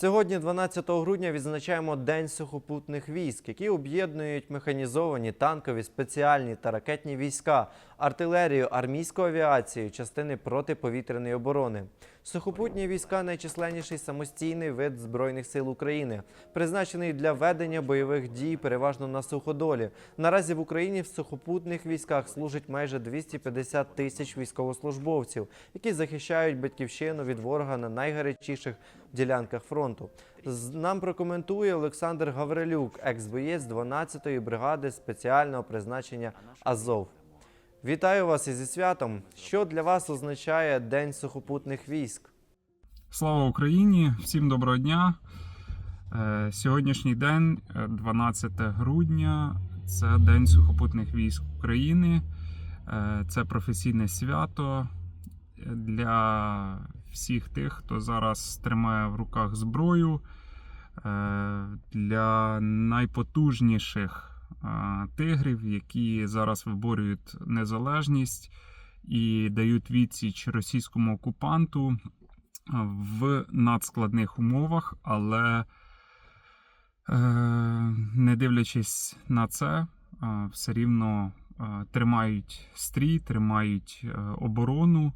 Сьогодні, 12 грудня, відзначаємо День сухопутних військ, які об'єднують механізовані, танкові, спеціальні та ракетні війська, артилерію, армійську авіацію, частини протиповітряної оборони. Сухопутні війська найчисленніший самостійний вид збройних сил України, призначений для ведення бойових дій переважно на суходолі. Наразі в Україні в сухопутних військах служить майже 250 тисяч військовослужбовців, які захищають батьківщину від ворога на найгарячіших ділянках фронту. Нам прокоментує Олександр Гаврилюк, екс-боєць 12-ї бригади спеціального призначення Азов. Вітаю вас зі святом. Що для вас означає День сухопутних військ? Слава Україні! Всім доброго дня! Е, Сьогоднішній день, е, 12 грудня, це День сухопутних військ України. Е, Це професійне свято для всіх тих, хто зараз тримає в руках зброю, е, для найпотужніших е, тигрів, які зараз виборюють незалежність і дають відсіч російському окупанту в надскладних умовах, але е, не дивлячись на це, е, все рівно е, тримають стрій, тримають е, оборону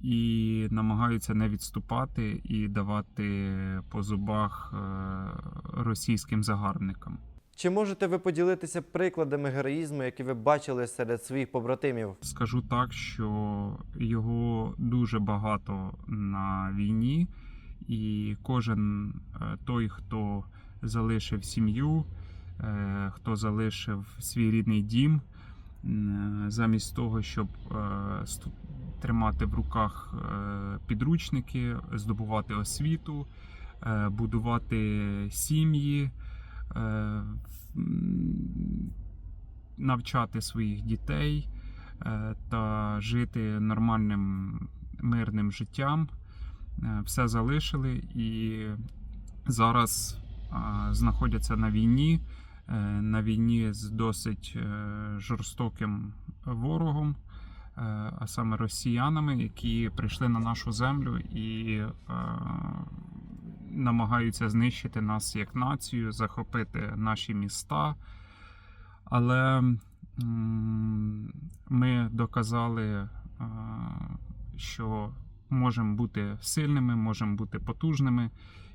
і намагаються не відступати і давати по зубах е, російським загарбникам. Чи можете ви поділитися прикладами героїзму, які ви бачили серед своїх побратимів? Скажу так, що його дуже багато на війні, і кожен е, той, хто залишив сім'ю, е, хто залишив свій рідний дім, замість того, щоб е, тримати в руках е, підручники, здобувати освіту, е, будувати сім'ї. Е, навчати своїх дітей е, та жити нормальним мирним життям. Е, Все залишили і зараз знаходяться на війні, на війні з досить жорстоким ворогом, а саме росіянами, які прийшли на нашу землю і намагаються знищити нас як націю, захопити наші міста. Але ми доказали, е, що можемо бути сильними, можемо бути потужними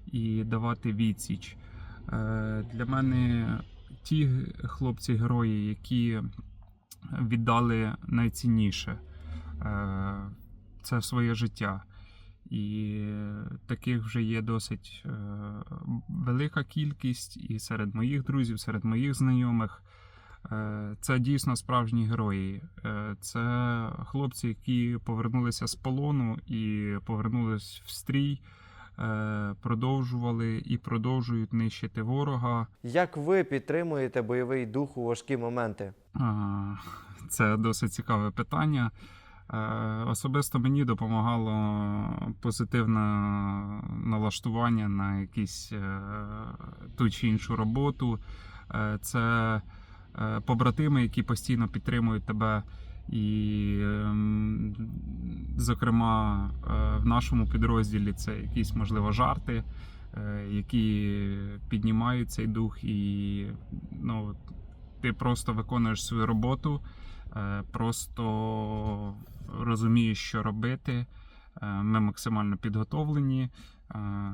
і давати відсіч. Е, Для мене ті хлопці-герої, які віддали найцінніше е, це своє життя. І таких вже є досить е, велика кількість і серед моїх друзів, серед моїх знайомих. Е, Це дійсно справжні герої. Е, Це хлопці, які повернулися з полону і повернулись в стрій, продовжували і продовжують нищити ворога. Як ви підтримуєте бойовий дух у важкі моменти? Це досить цікаве питання. Е, Особисто мені допомагало позитивне налаштування на якісь е, ту чи іншу роботу. Е, Це побратими, які постійно підтримують тебе. І, ем, зокрема, в нашому підрозділі це якісь, можливо, жарти, які піднімають цей дух, і ну, ти просто виконуєш свою роботу, просто розумієш, що робити. Е, Ми максимально підготовлені. Е,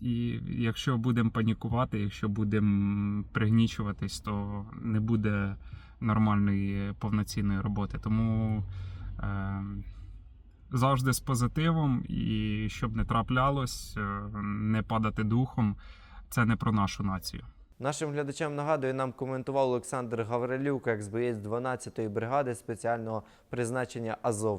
І якщо будемо панікувати, якщо будемо пригнічуватись, то не буде нормальної повноцінної роботи. Тому е, завжди з позитивом, і щоб не траплялось, е, не падати духом. Це не про нашу націю. Нашим глядачам нагадую, нам коментував Олександр Гаврилюк, екс-боєць 12-ї бригади спеціального призначення Азов.